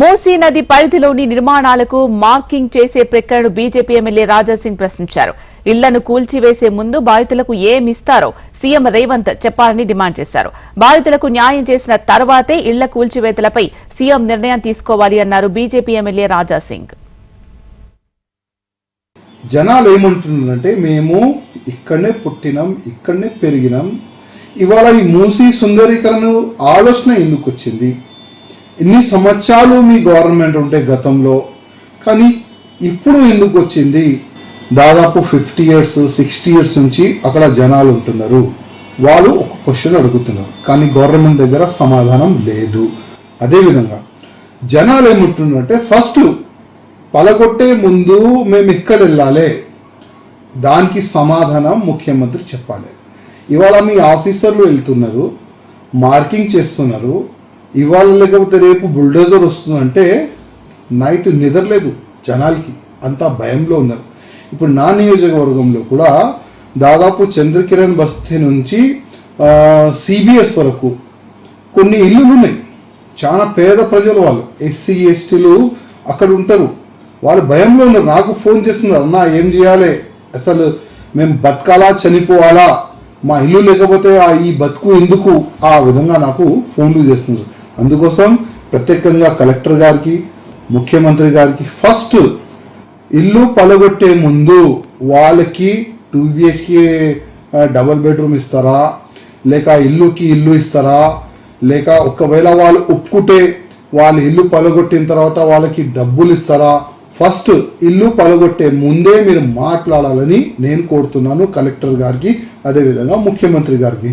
మూసీ నది పరిధిలోని నిర్మాణాలకు మార్కింగ్ చేసే ప్రక్రియను బీజేపీ ఎమ్మెల్యే రాజాసింగ్ ప్రశ్నించారు. ఇళ్ళను కూల్చివేసే ముందు బాధితులకు ఏమిస్తారో సీఎం రేవంత్ చెప్పాలని డిమాండ్ చేశారు. బాధితులకు న్యాయం చేసిన తర్వాతే ఇళ్ళ కూల్చివేతలపై సీఎం నిర్ణయం తీసుకోవాలి అన్నారు బీజేపీ ఎమ్మెల్యే రాజాసింగ్ జనాలు ఏమంటున్నారంటే మేము ఇక్కడనే పుట్టినాం ఇక్కడనే పెరిగినాం. ఇవాళ ఈ మూసీ సుందరీకరణ ఆలోచన ఎందుకు వచ్చింది? ఇన్ని సంవత్సరాలు మీ గవర్నమెంట్ ఉంటే గతంలో కానీ ఇప్పుడు ఎందుకు వచ్చింది? దాదాపు ఫిఫ్టీ ఇయర్స్ సిక్స్టీ ఇయర్స్ నుంచి అక్కడ జనాలు ఉంటున్నారు. వాళ్ళు ఒక క్వశ్చన్ అడుగుతున్నారు కానీ గవర్నమెంట్ దగ్గర సమాధానం లేదు. అదేవిధంగా జనాలు ఏమంటున్నారంటే ఫస్ట్ పలగొట్టే ముందు మేము ఎక్కడ వెళ్ళాలి? దానికి సమాధానం ముఖ్యమంత్రి చెప్పాలి. ఇవాళ మీ ఆఫీసర్లు వెళ్తున్నారు మార్కింగ్ చేస్తున్నారు ఇవాళ లేకపోతే రేపు బుల్డోజర్ వస్తుందంటే నైట్ నిద్రలేదు జనాలకి అంతా భయంలో ఉన్నారు. ఇప్పుడు నా నియోజకవర్గంలో కూడా దాదాపు చంద్రకిరణ్ బస్తీ నుంచి సిబిఎస్ వరకు కొన్ని ఇల్లులు ఉన్నాయి చాలా పేద ప్రజలు వాళ్ళు ఎస్సీ ఎస్టీలు అక్కడ ఉంటారు. వాళ్ళు భయంలో ఉన్నారు. నాకు ఫోన్ చేస్తున్నారు అన్న ఏం చేయాలి? అసలు మేము బతకాలా? చనిపోవాలా? మా ఇల్లు లేకపోతే ఆ ఈ బతుకు ఎందుకు? ఆ విధంగా నాకు ఫోన్లు చేస్తున్నారు. అందుకోసం ప్రత్యేకంగా కలెక్టర్ గారికి ముఖ్యమంత్రి గారికి ఫస్ట్ ఇల్లు పలగొట్టే ముందు వాళ్ళకి టూ బిహెచ్కే డబల్ బెడ్రూమ్ ఇస్తారా? లేక ఇల్లుకి ఇల్లు ఇస్తారా? లేక ఒకవేళ వాళ్ళు ఒప్పుకుంటే వాళ్ళు ఇల్లు పలగొట్టిన తర్వాత వాళ్ళకి డబ్బులు ఇస్తారా? ఫస్ట్ ఇల్లు పలగొట్టే ముందే మీరు మాట్లాడాలని నేను కోరుతున్నాను కలెక్టర్ గారికి అదేవిధంగా ముఖ్యమంత్రి గారికి.